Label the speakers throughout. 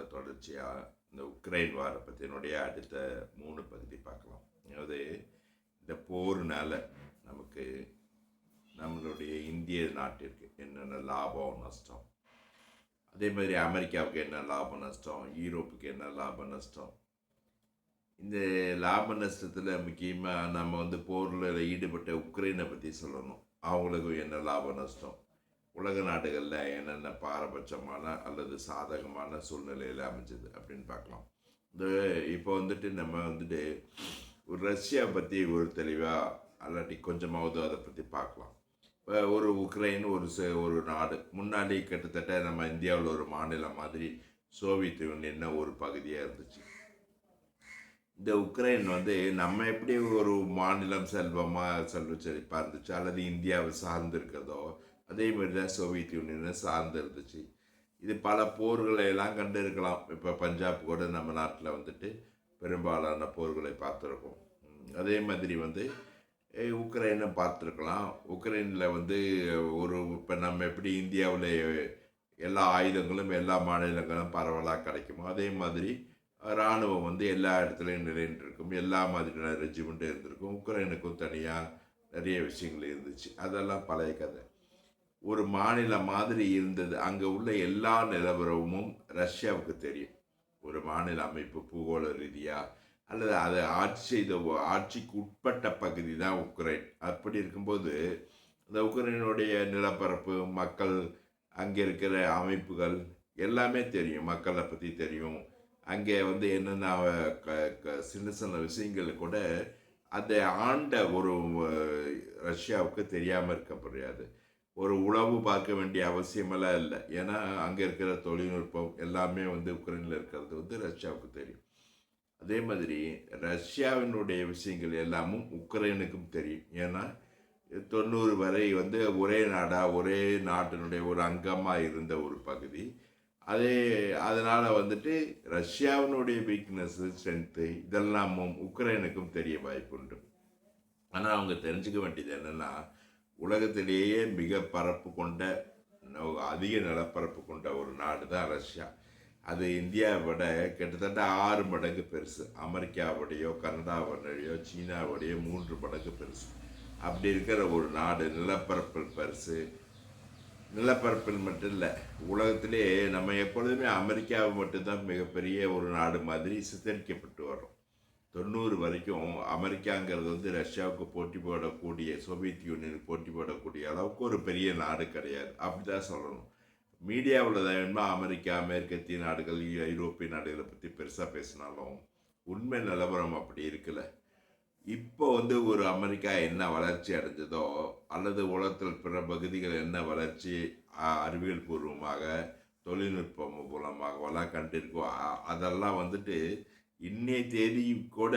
Speaker 1: அதை தொடர்ச்சியாக இந்த உக்ரைன் வார பற்றினுடைய அடுத்த மூணு பகுதி பார்க்கலாம். அதாவது இந்த போர்னால் நமக்கு நம்மளுடைய இந்திய நாட்டிற்கு என்னென்ன லாபம் நஷ்டம்? அதே மாதிரி அமெரிக்காவுக்கு என்ன லாபம் நஷ்டம்? யூரோப்புக்கு என்ன லாபம் நஷ்டம்? இந்த லாப நஷ்டத்தில் முக்கியமாக நம்ம வந்து போரில் ஈடுபட்ட உக்ரைனை பற்றி சொல்லணும். அவங்களுக்கு என்ன லாப நஷ்டம்? உலக நாடுகளில் என்னென்ன பாரபட்சமான அல்லது சாதகமான சூழ்நிலையில் அமைஞ்சது அப்படின்னு பார்க்கலாம். இந்த இப்போ வந்துட்டு நம்ம வந்துட்டு ஒரு ரஷ்யா பற்றி ஒரு தெளிவாக அல்லாட்டி கொஞ்சமாவது அதை பற்றி பார்க்கலாம். இப்போ ஒரு உக்ரைன் ஒரு ச- ஒரு நாடு. முன்னாடி கிட்டத்தட்ட நம்ம இந்தியாவில் ஒரு மாநிலம் மாதிரி சோவியத் யூனியன் ஒரு பகுதியாக இருந்துச்சு. இந்த உக்ரைன் வந்து நம்ம எப்படி ஒரு மாநிலம் செல்வமாக செல்வ செழிப்பாக இருந்துச்சு? அல்லது இந்தியாவை சார்ந்து இருக்கிறதோ அதே மாதிரி தான் சோவியத் யூனியனை சார்ந்து இருந்துச்சு இது பல போர்களை எல்லாம் கண்டு இருக்கலாம் இப்போ பஞ்சாப் கூட நம்ம நாட்டில் வந்துட்டு பெரும்பாலான போர்களை பார்த்துருக்கோம். அதே மாதிரி வந்து உக்ரைனை பார்த்துருக்கலாம். உக்ரைனில் வந்து ஒரு இப்போ நம்ம எப்படி இந்தியாவில் எல்லா ஆயுதங்களும் எல்லா மாநிலங்களும் பரவலாக கிடைக்குமோ அதே மாதிரி இராணுவம் வந்து எல்லா இடத்துலையும் நிறைந்திருக்கும் எல்லா மாதிரியான ரெஜிமெண்ட்டும் இருந்திருக்கும். உக்ரைனுக்கும் தனியாக நிறைய விஷயங்கள் இருந்துச்சு. அதெல்லாம் பழைய கதை. ஒரு மாநிலம் மாதிரி இருந்தது. அங்கே உள்ள எல்லா நிலவரமும் ரஷ்யாவுக்கு தெரியும். ஒரு மாநில அமைப்பு பூகோள ரீதியாக அல்லது அதை ஆட்சி செய்த ஆட்சிக்கு உட்பட்ட பகுதி தான் உக்ரைன். அப்படி இருக்கும்போது இந்த உக்ரைனுடைய நிலப்பரப்பு மக்கள் அங்கே இருக்கிற அமைப்புகள் எல்லாமே தெரியும். மக்களை பற்றி தெரியும். அங்கே வந்து என்னென்ன க க- சின்ன சின்ன விஷயங்கள் கூட அதை ஆண்ட ஒரு ரஷ்யாவுக்கு தெரியாமல் இருக்க முடியாது. ஒரு உழவு பார்க்க வேண்டிய அவசியமெல்லாம் இல்லை. ஏன்னா அங்கே இருக்கிற தொழில்நுட்பம் எல்லாமே வந்து உக்ரைனில் இருக்கிறது வந்து ரஷ்யாவுக்கு தெரியும். அதே மாதிரி ரஷ்யாவினுடைய விஷயங்கள் எல்லாமும் உக்ரைனுக்கும் தெரியும். ஏன்னா தொண்ணூறு வரை வந்து ஒரே நாடாக ஒரே நாட்டினுடைய ஒரு அங்கமாக இருந்த ஒரு பகுதி. அதே அதனால் வந்துட்டு ரஷ்யாவினுடைய வீக்னஸ்ஸு ஸ்ட்ரென்த்து இதெல்லாமும் உக்ரைனுக்கும் தெரிய வாய்ப்புண்டு. ஆனால் அவங்க தெரிஞ்சுக்க வேண்டியது என்னென்னா உலகத்திலேயே மிக பரப்பு கொண்ட அதிக நிலப்பரப்பு கொண்ட ஒரு நாடு தான் ரஷ்யா. அது இந்தியாவை விட கிட்டத்தட்ட ஆறு மடங்கு பெருசு. அமெரிக்காவுடையோ கனடாவுடையோ சீனாவுடையோ மூன்று மடங்கு பெருசு. அப்படி இருக்கிற ஒரு நாடு நிலப்பரப்பில் பெருசு. நிலப்பரப்பில் மட்டும் இல்லை உலகத்திலே நம்ம எப்பொழுதுமே அமெரிக்காவை மட்டும்தான் மிகப்பெரிய ஒரு நாடு மாதிரி சித்தரிக்கப்பட்டு வரோம் தொண்ணூறு வரைக்கும் அமெரிக்காங்கிறது வந்து ரஷ்யாவுக்கு போட்டி போடக்கூடிய சோவியத் யூனியனுக்கு போட்டி போடக்கூடிய அளவுக்கு ஒரு பெரிய நாடு கிடையாது. அப்படி தான் சொல்லணும். மீடியாவில் தான் வேணுமா? அமெரிக்கா மேற்கத்திய நாடுகள் ஐரோப்பிய நாடுகளை பற்றி பெருசாக பேசினாலும் உண்மை நிலவரம் அப்படி இருக்குல்ல இப்போ வந்து ஒரு அமெரிக்கா என்ன வளர்ச்சி அடைஞ்சதோ அல்லது உலகத்தில் பிற பகுதிகள் என்ன வளர்ச்சி அறிவியல் பூர்வமாக தொழில்நுட்பம் மூலமாகவெல்லாம் கண்டிருக்கோ அதெல்லாம் வந்துட்டு இன்னைய தேதி கூட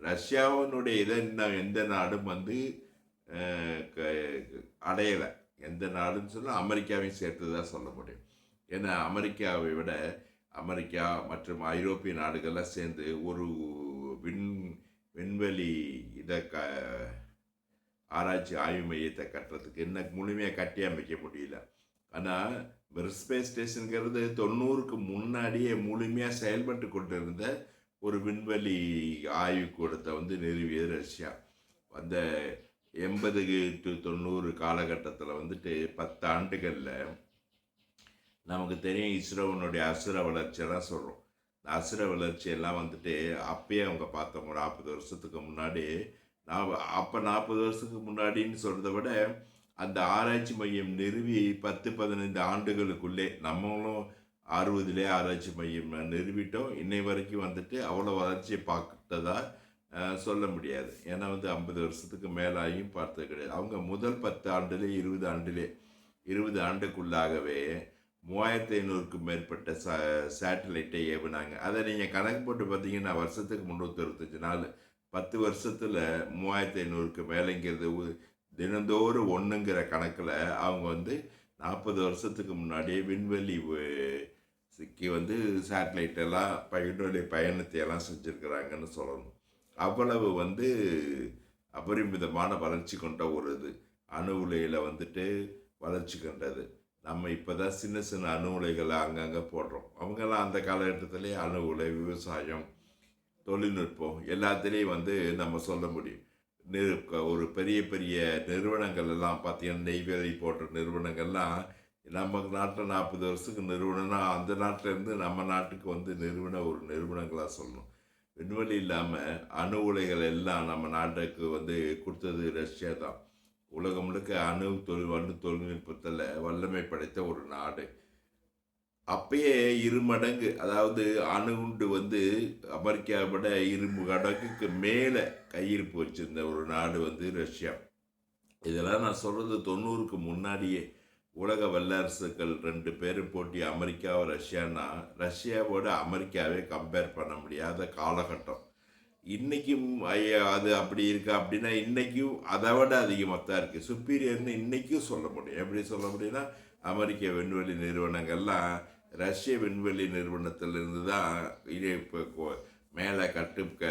Speaker 1: ரஷ்யாவினுடைய இதை இன்னும் எந்த நாடும் வந்து க- அடையலை. எந்த நாடுன்னு சொன்னால் அமெரிக்காவையும் சேர்த்து தான் சொல்ல முடியும். ஏன்னா அமெரிக்காவை விட அமெரிக்கா மற்றும் ஐரோப்பிய நாடுகள்லாம் சேர்ந்து ஒரு விண் விண்வெளி இதை க ஆராய்ச்சி ஆய்வு மையத்தை கட்டுறதுக்கு என்ன முழுமையாக கட்டி அமைக்க முடியல. ஆனால் வெர்ஸ்பேஸ் ஸ்டேஷனுங்கிறது தொண்ணூறுக்கு முன்னாடியே முழுமையாக செயல்பட்டு கொண்டிருந்த ஒரு விண்வெளி ஆய்வுக்கூடத்தை வந்து நிறுவியது ரஷ்யா. அந்த எண்பது டு தொண்ணூறு காலகட்டத்தில் வந்துட்டு பத்து ஆண்டுகளில் நமக்கு தெரியும் இஸ்ரோவனுடைய அசுர வளர்ச்சியெல்லாம் சொல்கிறோம் இந்த அசுர வளர்ச்சியெல்லாம் வந்துட்டு அப்பயே அவங்க பார்த்தவங்க நாற்பது வருஷத்துக்கு முன்னாடி நான் அப்போ நாற்பது வருஷத்துக்கு முன்னாடின்னு சொல்கிறத விட அந்த ஆராய்ச்சி மையம் நிறுவி பத்து பதினைந்து ஆண்டுகளுக்குள்ளே நம்மளும் அறுபதுலேயே ஆராய்ச்சி மையம் நிறுவிட்டோம். இன்னை வரைக்கும் வந்துட்டு அவ்வளோ வளர்ச்சியை பார்த்ததா சொல்ல முடியாது. ஏன்னா வந்து ஐம்பது வருஷத்துக்கு மேலாயும் பார்த்தது கிடையாது. அவங்க முதல் பத்து ஆண்டுலே இருபது ஆண்டுலே இருபது ஆண்டுக்குள்ளாகவே மூவாயிரத்தி ஐநூறுக்கும் மேற்பட்ட ச சேட்டலைட்டை ஏவுனாங்க. அதை நீங்கள் கணக்கு போட்டு பார்த்தீங்கன்னா வருஷத்துக்கு முந்நூற்றி அறுபத்தஞ்சு நாள். பத்து வருஷத்தில் மூவாயிரத்தி ஐநூறுக்கு மேலேங்கிறது தினந்தோறும் ஒன்றுங்கிற கணக்கில் அவங்க வந்து நாற்பது வருஷத்துக்கு முன்னாடியே விண்வெளி சிக்கி வந்து சேட்டலைட் எல்லாம் ப- பயணத்தை எல்லாம் செஞ்சுருக்கிறாங்கன்னு சொல்லணும். அவ்வளவு வந்து அபரிமிதமான வளர்ச்சி கொண்ட ஒரு இது. அணு உலையில் வந்துட்டு வளர்ச்சி கண்டது. நம்ம இப்போ தான் சின்ன சின்ன அணு உலைகளை அங்கங்கே போடுறோம். அவங்கெல்லாம் அந்த காலகட்டத்திலே அணு உலை விவசாயம் தொழில்நுட்பம் எல்லாத்துலேயும் வந்து நம்ம சொல்ல முடியும். நிறு ஒரு பெரிய பெரிய நிறுவனங்கள் எல்லாம் பார்த்தீங்கன்னா நெய்வேலி போன்ற நிறுவனங்கள்லாம் நம்ம நாட்டில் நாற்பது வருஷத்துக்கு நிறுவனம்னா அந்த நாட்டிலேருந்து நம்ம நாட்டுக்கு வந்து நிறுவன ஒரு நிறுவனங்களாக சொல்லணும். விண்வெளி இல்லாமல் அணு உலைகள் எல்லாம் நம்ம நாட்டுக்கு வந்து கொடுத்தது ரஷ்யா தான். உலகம் முழுக்க அணு தொழில் அணு தொழில்நுட்பத்தில் வல்லமை படைத்த ஒரு நாடு. அப்பயே இரு மடங்கு அதாவது அணுகுண்டு வந்து அமெரிக்காவை விட இரு மடங்குக்கு மேலே கையிருப்பு வச்சிருந்த ஒரு நாடு வந்து ரஷ்யா. இதெல்லாம் நான் சொல்கிறது தொண்ணூறுக்கு முன்னாடியே. உலக வல்லரசுகள் ரெண்டு பேரும் போட்டி அமெரிக்காவும் ரஷ்யானா ரஷ்யாவோட அமெரிக்காவே கம்பேர் பண்ண முடியாத காலகட்டம். இன்றைக்கும் ஐயா அது அப்படி இருக்கா அப்படின்னா இன்றைக்கும் அதை விட அதிகமாக தான் இருக்குது சுப்பீரியர்னு இன்றைக்கும் சொல்ல முடியும். எப்படி சொல்ல முடியும்னா அமெரிக்க விண்வெளி நிறுவனங்கள்லாம் ரஷ்ய விண்வெளி நிறுவனத்திலிருந்து தான் இது இப்போ மேலே கட்டு க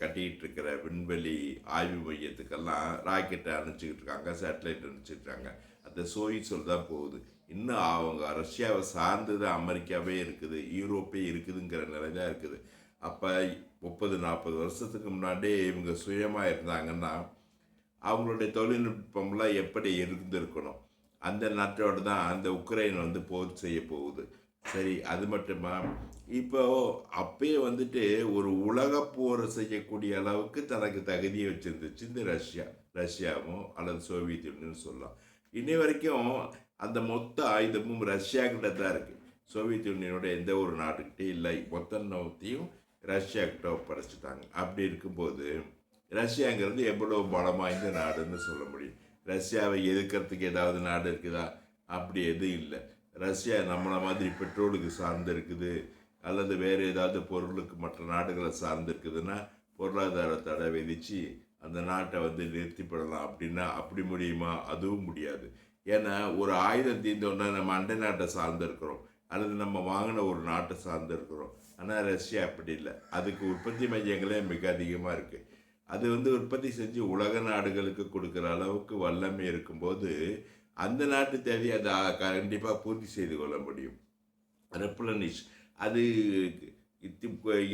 Speaker 1: கட்டிகிட்டு இருக்கிற விண்வெளி ஆய்வு மையத்துக்கெல்லாம் ராக்கெட்டை அனுப்பிச்சிக்கிட்டு இருக்காங்க சேட்டலைட் அனுப்பிச்சிட்ருக்காங்க அந்த சோயிசொல் தான் போகுது இன்னும் அவங்க ரஷ்யாவை சார்ந்து தான் அமெரிக்காவே இருக்குது யூரோப்பே இருக்குதுங்கிற நிலை தான் இருக்குது. அப்போ முப்பது நாற்பது வருஷத்துக்கு முன்னாடியே இவங்க சுயமாக இருந்தாங்கன்னா அவங்களுடைய தொழில்நுட்பம்லாம் எப்படி இருந்திருக்கணும்? அந்த நாட்டோடு தான் அந்த உக்ரைன் வந்து போர் செய்ய போகுது. சரி அது மட்டுமா? இப்போ அப்பயே வந்துட்டு ஒரு உலக போர் செய்யக்கூடிய அளவுக்கு தனக்கு தகுதியை வச்சுருந்துச்சு இந்த ரஷ்யா ரஷ்யாவும் அல்லது சோவியத் யூனியன் சொல்லலாம். இன்னை வரைக்கும் அந்த மொத்த ஆயுதமும் ரஷ்யாக்கிட்ட தான் இருக்குது சோவியத் யூனியனோட எந்த ஒரு நாட்டுக்கிட்டே இல்லை. மொத்த நோத்தையும் ரஷ்யா கிட்ட ஒப்படைச்சிட்டாங்க. அப்படி இருக்கும்போது ரஷ்யாங்கிறது எவ்வளோ பலம் வாய்ந்த நாடுன்னு சொல்ல முடியும். ரஷ்யாவை எதிர்க்கிறதுக்கு ஏதாவது நாடு இருக்குதா? அப்படி எதுவும் இல்லை. ரஷ்யா நம்மளை மாதிரி பெட்ரோலுக்கு சார்ந்து இருக்குது. அல்லது வேறு ஏதாவது பொருளுக்கு மற்ற நாடுகளை சார்ந்து இருக்குதுன்னா பொருளாதார தடை விதித்து அந்த நாட்டை வந்து நிறுத்திப்படலாம் அப்படின்னா அப்படி முடியுமா? அதுவும் முடியாது. ஏன்னா ஒரு ஆயுதம் தீர்ந்தோன்னா நம்ம அண்டை நாட்டை சார்ந்திருக்கிறோம். அல்லது நம்ம வாங்கின ஒரு நாட்டை சார்ந்திருக்கிறோம். ஆனால் ரஷ்யா அப்படி இல்லை. அதுக்கு உற்பத்தி மையங்களே மிக அதிகமாக இருக்குது அது வந்து உற்பத்தி செஞ்சு உலக நாடுகளுக்கு கொடுக்குற அளவுக்கு வல்லமை இருக்கும்போது அந்த நாட்டு தேவையை அதை கண்டிப்பாக பூர்த்தி செய்து கொள்ள முடியும். ரெப்ளனிஷ். அது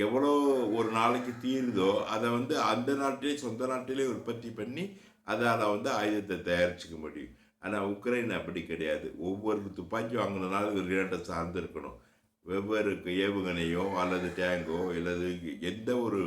Speaker 1: எவ்வளோ ஒரு நாளைக்கு தீருதோ அதை வந்து அந்த நாட்டிலே சொந்த நாட்டிலே உற்பத்தி பண்ணி அதால் வந்து ஆயுதத்தை தயாரிச்சுக்க முடியும். ஆனால் உக்ரைன் அப்படி கிடையாது. ஒவ்வொரு துப்பாக்கி வாங்கினாலும் வெளிநாட்டை சார்ந்து இருக்கணும் வெவ்வேறு ஏவுகணையோ அல்லது டேங்கோ அல்லது எந்த ஒரு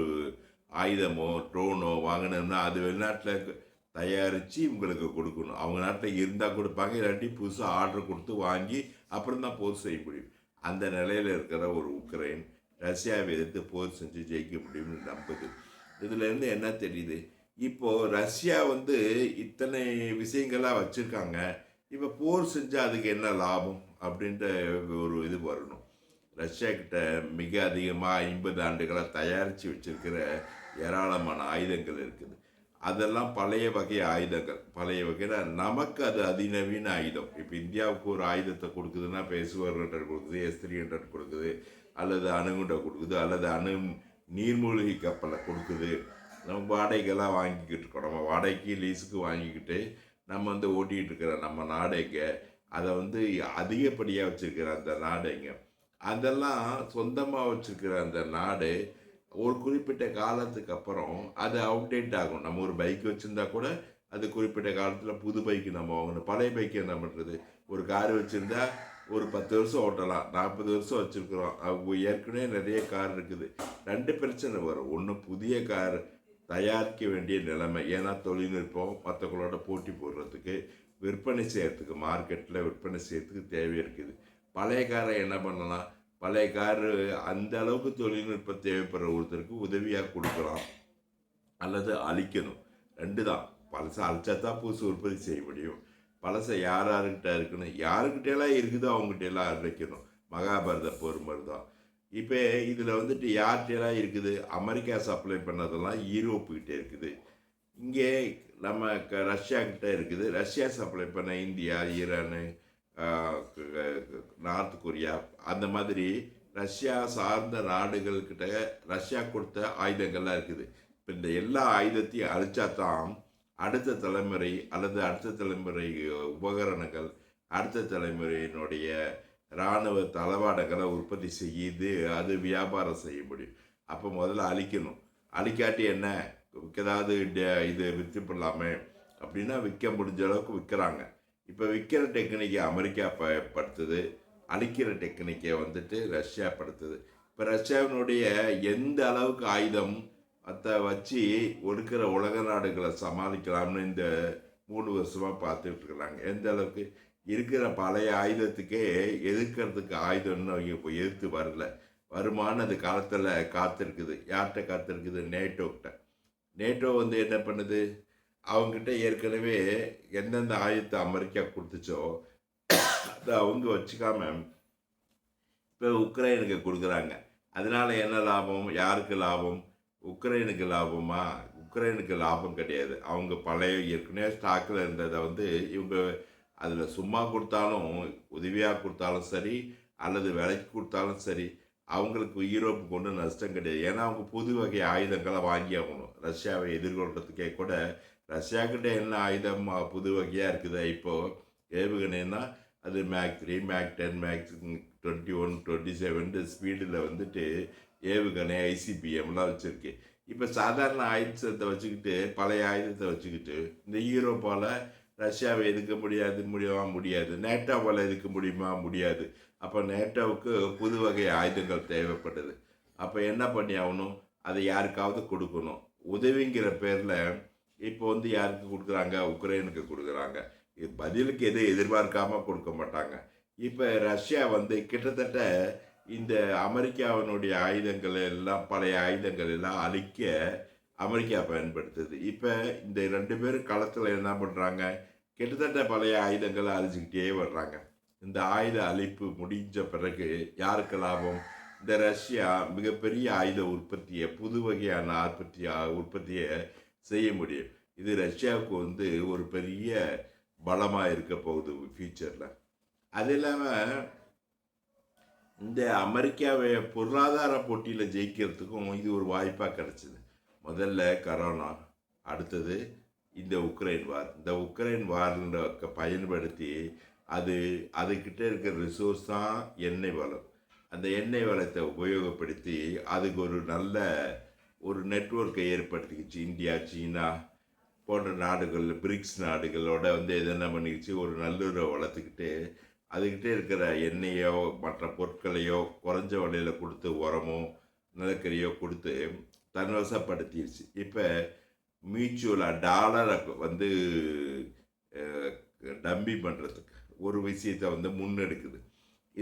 Speaker 1: ஆயுதமோ ட்ரோனோ வாங்கினோம்னா அது வெளிநாட்டில் தயாரித்து இவங்களுக்கு கொடுக்கணும். அவங்க நாட்டில் இருந்தால் கொடுப்பாங்க இல்லாட்டி புதுசாக ஆர்டர் கொடுத்து வாங்கி அப்புறம் தான் போர் செய்ய முடியும். அந்த நிலையில் இருக்கிற ஒரு உக்ரைன் ரஷ்யாவை எதிர்த்து போர் செஞ்சு ஜெயிக்க முடியும்னு நம்புது. இதுலேருந்து என்ன தெரியுது? இப்போது ரஷ்யா வந்து இத்தனை விஷயங்களாக வச்சுருக்காங்க. இப்போ போர் செஞ்சால் அதுக்கு என்ன லாபம் அப்படின்ற ஒரு இது வரணும். ரஷ்யா கிட்ட மிக அதிகமாக ஐம்பது ஆண்டுகளாக தயாரித்து வச்சுருக்கிற ஏராளமான ஆயுதங்கள் இருக்குது. அதெல்லாம் பழைய வகை ஆயுதங்கள். பழைய வகையில் நமக்கு அது அதிநவீன ஆயுதம். இப்போ இந்தியாவுக்கு ஒரு ஆயுதத்தை கொடுக்குதுன்னா இப்போ எஸ் ஹண்ட்ரட் கொடுக்குது எஸ் த்ரீ ஹண்ட்ரட் கொடுக்குது அல்லது அணுகுண்டை கொடுக்குது அல்லது அணு நீர்மூழ்கி கப்பலை கொடுக்குது. நம்ம வாடகைக்கெல்லாம் வாங்கிக்கிட்டு இருக்கோம். நம்ம வாடகைக்கு லீஸுக்கு வாங்கிக்கிட்டு நம்ம வந்து ஓட்டிகிட்டு இருக்கிற நம்ம நாடைங்க அதை வந்து அதிகப்படியாக வச்சுருக்கிற அந்த நாடைங்க அதெல்லாம் சொந்தமாக வச்சுருக்கிற அந்த நாடு ஒரு குறிப்பிட்ட காலத்துக்கு அப்புறம் அது அவுடேட் ஆகும். நம்ம ஒரு பைக் வச்சுருந்தா கூட அது குறிப்பிட்ட காலத்தில் புது பைக்கு நம்ம வாங்கணும். பழைய பைக்கு என்ன பண்ணுறது ஒரு கார் வச்சுருந்தா ஒரு பத்து வருஷம் ஓட்டலாம். நாற்பது வருஷம் வச்சுருக்குறோம். அவங்க ஏற்கனவே நிறைய கார் இருக்குது. ரெண்டு பிரச்சனை வரும். ஒன்று புதிய கார் தயாரிக்க வேண்டிய நிலைமை. ஏன்னா தொழில்நுட்பம் மற்றவங்களோட போட்டி போடுறதுக்கு விற்பனை செய்யறதுக்கு மார்க்கெட்டில் விற்பனை செய்யறதுக்கு தேவை இருக்குது. பழைய காரை என்ன பண்ணலாம்? பழைய காரு அந்த அளவுக்கு தொழில்நுட்பம் தேவைப்படுற ஒருத்தருக்கு உதவியாக கொடுக்கலாம். அல்லது அழிக்கணும் ரெண்டு தான் பழசை அழிச்சா தான் புதுசு உற்பத்தி செய்ய முடியும். பழசை யார் யாருக்கிட்ட இருக்கணும் யாருக்கிட்டெல்லாம் இருக்குதோ அவங்ககிட்டலாம் அழைக்கணும். மகாபாரத போர் மாதிரி தான் இப்போ இதில் வந்துட்டு யார்கிட்டலாம் இருக்குது? அமெரிக்கா சப்ளை பண்ணதெல்லாம் யூரோப்புக்கிட்டே இருக்குது. இங்கே நம்ம க ரஷ்யா கிட்டே இருக்குது. ரஷ்யா சப்ளை பண்ண இந்தியா ஈரானு நார்த் கொரியா அந்த மாதிரி ரஷ்யா சார்ந்த நாடுகள்கிட்ட ரஷ்யா கொடுத்த ஆயுதங்கள்லாம் இருக்குது. இப்போ இந்த எல்லா ஆயுதத்தையும் அழிச்சா தான் அடுத்த தலைமுறை அல்லது அடுத்த தலைமுறை உபகரணங்கள் அடுத்த தலைமுறையினுடைய இராணுவ தளவாடங்களை உற்பத்தி செய்யுது அது வியாபாரம் செய்ய முடியும். அப்போ முதல்ல அழிக்கணும். அழிக்காட்டி என்ன? ஏதாவது இது விற்று பண்ணலாமே அப்படின்னா விற்க முடிஞ்ச அளவுக்கு விற்கிறாங்க. இப்போ விற்கிற டெக்னிக்கை அமெரிக்கா படுத்துது அழிக்கிற டெக்னிக்கை வந்துட்டு ரஷ்யா படுத்துது. இப்போ ரஷ்யாவினுடைய எந்த அளவுக்கு ஆயுதம் அதை வச்சு ஒடுக்கிற உலக நாடுகளை சமாளிக்கலாம்னு இந்த மூணு வருஷமாக பார்த்துட்டு இருக்கிறாங்க. எந்த அளவுக்கு இருக்கிற பழைய ஆயுதத்துக்கே எதிர்க்கிறதுக்கு ஆயுதம்னு அவங்க இப்போ எதிர்த்து வரல. வருமானு அந்த காலத்தில் காத்திருக்குது. யார்கிட்ட காத்திருக்குது? நேட்டோக்கிட்ட நேட்டோ வந்து என்ன பண்ணுது? அவங்ககிட்ட ஏற்கனவே எந்தெந்த ஆயுதத்தை அமெரிக்கா கொடுத்துச்சோ அதை அவங்க வச்சுக்காம இப்போ உக்ரைனுக்கு கொடுக்குறாங்க. அதனால என்ன லாபம்? யாருக்கு லாபம்? உக்ரைனுக்கு லாபமா? உக்ரைனுக்கு லாபம் கிடையாது. அவங்க பழைய ஏற்கனவே ஸ்டாக்கில் இருந்ததை வந்து இவங்க அதில் சும்மா கொடுத்தாலும் உதவியாக கொடுத்தாலும் சரி அல்லது விலைக்கு கொடுத்தாலும் சரி அவங்களுக்கு யூரோப்பு கொண்டு நஷ்டம் கிடையாது. ஏன்னா அவங்க புது வகை ஆயுதங்களை வாங்கி ஆகணும் ரஷ்யாவை எதிர்கொள்கிறதுக்கே கூட ரஷ்யாக்கிட்ட என்ன ஆயுதம் புது வகையாக இருக்குது இப்போது ஏவுகணைன்னா அது Mach three Mach ten Mach twenty one twenty seven ஸ்பீடில் வந்துட்டு ஏவுகணை ஐசிபிஎம்லாம் வச்சுருக்கு. இப்போ சாதாரண ஆயுதத்தை வச்சுக்கிட்டு பழைய ஆயுதத்தை வச்சுக்கிட்டு இந்த யூரோப்பால் ரஷ்யாவை எதுக்க முடியாது முடியுமா? முடியாது. நேட்டோவால் எதுக்க முடியுமா? முடியாது. அப்போ நேட்டோவுக்கு புது வகை ஆயுதங்கள் தேவைப்படுது. அப்போ என்ன பண்ணி ஆகணும்? அதை யாருக்காவது கொடுக்கணும். உதவிங்கிற பேரில் இப்போ வந்து யாருக்கு கொடுக்குறாங்க? உக்ரைனுக்கு கொடுக்குறாங்க. இது பதிலுக்கு எதுவும் எதிர்பார்க்காம கொடுக்க மாட்டாங்க. இப்போ ரஷ்யா வந்து கிட்டத்தட்ட இந்த அமெரிக்காவினுடைய ஆயுதங்கள் எல்லாம் பழைய ஆயுதங்கள் எல்லாம் அழிக்க அமெரிக்கா பயன்படுத்துது. இப்போ இந்த ரெண்டு பேரும் களத்தில் என்ன பண்ணுறாங்க கிட்டத்தட்ட பழைய ஆயுதங்களை அழிஞ்சிக்கிட்டே வர்றாங்க. இந்த ஆயுத அழிப்பு முடிஞ்ச பிறகு யாருக்கு லாபம்? இந்த ரஷ்யா மிகப்பெரிய ஆயுத உற்பத்தியை புது வகையான உற்பத்தி உற்பத்தியை செய்ய முடியும். இது ரஷ்யாவுக்கு வந்து ஒரு பெரிய பலமாக இருக்க போகுது ஃபியூச்சரில் அது இல்லாமல் இந்த அமெரிக்காவை பொருளாதார போட்டியில் ஜெயிக்கிறதுக்கும் இது ஒரு வாய்ப்பாக கிடச்சிது. முதல்ல கரோனா அடுத்தது இந்த உக்ரைன் வார் இந்த உக்ரைன் வார்ன்ற பயன்படுத்தி அது அதுக்கிட்ட இருக்கிற ரிசோர்ஸ் தான் எண்ணெய் வளம். அந்த எண்ணெய் வளத்தை உபயோகப்படுத்தி அதுக்கு ஒரு நல்ல ஒரு நெட்வொர்க்கை ஏற்படுத்திக்கிச்சு. இந்தியா சீனா போன்ற நாடுகள் பிரிக்ஸ் நாடுகளோட வந்து என்ன பண்ணிக்கிச்சு? ஒரு நல்லுறவை வளர்த்துக்கிட்டு அதுக்கிட்டே இருக்கிற எண்ணெயோ மற்ற பொருட்களையோ குறைஞ்ச விலையில் கொடுத்து உரமோ நிலக்கரியோ கொடுத்து தன்வசப்படுத்திடுச்சு இப்போ மியூச்சுவலாக டாலரை வந்து டம்பி பண்ணுறதுக்கு ஒரு விஷயத்தை வந்து முன்னெடுக்குது.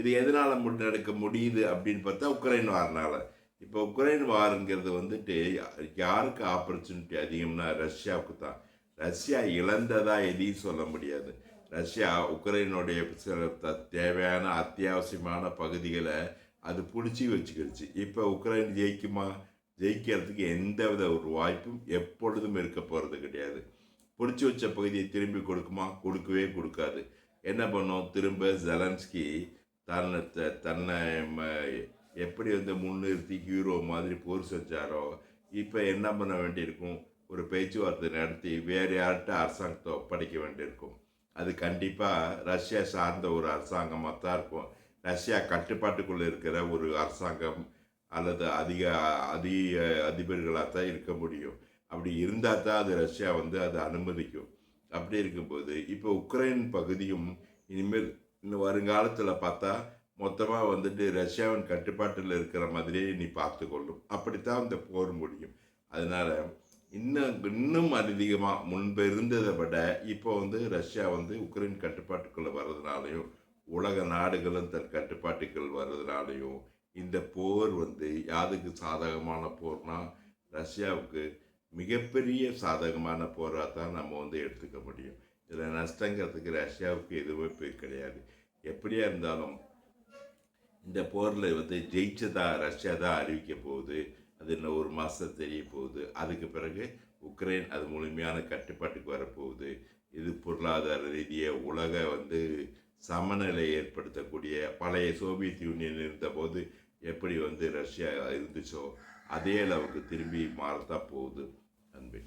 Speaker 1: இது எதனால் முன்னெடுக்க முடியுது அப்படின்னு பார்த்தா உக்ரைன் வாரனால். இப்போ உக்ரைன் வாருங்கிறது வந்துட்டு யாருக்கு ஆப்பர்ச்சுனிட்டி அதிகம்னா ரஷ்யாவுக்கு தான் ரஷ்யா இழந்ததாக எதையும் சொல்ல முடியாது. ரஷ்யா உக்ரைனுடைய சில த- தேவையான அத்தியாவசியமான பகுதிகளை அது பிடிச்சி வச்சுக்கிடுச்சு. இப்போ உக்ரைன் ஜெயிக்குமா? ஜெயிக்கிறதுக்கு எந்தவித ஒரு வாய்ப்பும் எப்பொழுதும் இருக்க போகிறது கிடையாது. பிடிச்சி வச்ச பகுதியை திரும்பி கொடுக்குமா? கொடுக்கவே கொடுக்காது. என்ன பண்ணோம்? திரும்ப ஜெலன்ஸ்கி தன்னை தன்னை ம- எப்படி வந்து முன்னிறுத்தி ஹீரோ மாதிரி போர் செஞ்சாரோ இப்போ என்ன பண்ண வேண்டியிருக்கும்? ஒரு பேச்சுவார்த்தை நடத்தி வேறு யார்கிட்ட அரசாங்கத்தை ஒப்படைக்க வேண்டியிருக்கும். அது கண்டிப்பாக ரஷ்யா சார்ந்த ஒரு அரசாங்கமாக தான் இருக்கும். ரஷ்யா கட்டுப்பாட்டுக்குள்ளே இருக்கிற ஒரு அரசாங்கம் அல்லது அதிக அதிக அதிபர்களாக தான் இருக்க முடியும். அப்படி இருந்தால் தான் அது ரஷ்யா வந்து அதை அனுமதிக்கும். அப்படி இருக்கும்போது இப்போ உக்ரைன் பகுதியும் இனிமேல் இன்னும் வருங்காலத்தில் பார்த்தா மொத்தமாக வந்துட்டு ரஷ்யாவின் கட்டுப்பாட்டில் இருக்கிற மாதிரியே நீ பார்த்து கொள்ளும். அப்படித்தான் இந்த போர் முடியும். அதனால் இன்னும் இன்னும் அதிகமாக முன்பு இருந்ததை விட இப்போ வந்து ரஷ்யா வந்து உக்ரைன் கட்டுப்பாட்டுக்குள்ளே வர்றதுனாலையும் உலக நாடுகளும் தன் கட்டுப்பாட்டுக்குள் வர்றதுனாலையும் இந்த போர் வந்து யாருக்கு சாதகமான போர்னா ரஷ்யாவுக்கு மிகப்பெரிய சாதகமான போராக தான் நம்ம வந்து எடுத்துக்க முடியும். இதில் நஷ்டங்கிறதுக்கு ரஷ்யாவுக்கு எதுவுமே போய் கிடையாது. எப்படியா இருந்தாலும் இந்த போரில் வந்து ஜெயிச்சதா ரஷ்யா தான் அறிவிக்க போகுது. அது இன்னும் ஒரு மாதம் தெரிய போகுது. அதுக்கு பிறகு உக்ரைன் அது முழுமையான கட்டுப்பாட்டுக்கு வரப்போகுது. இது பொருளாதார ரீதியாக உலக வந்து சமநிலை ஏற்படுத்தக்கூடிய பழைய சோவியத் யூனியன் இருந்தபோது எப்படி வந்து ரஷ்யா இருந்துச்சோ அதே அளவுக்கு திரும்பி மாறத்தான் போகுது. அன்பை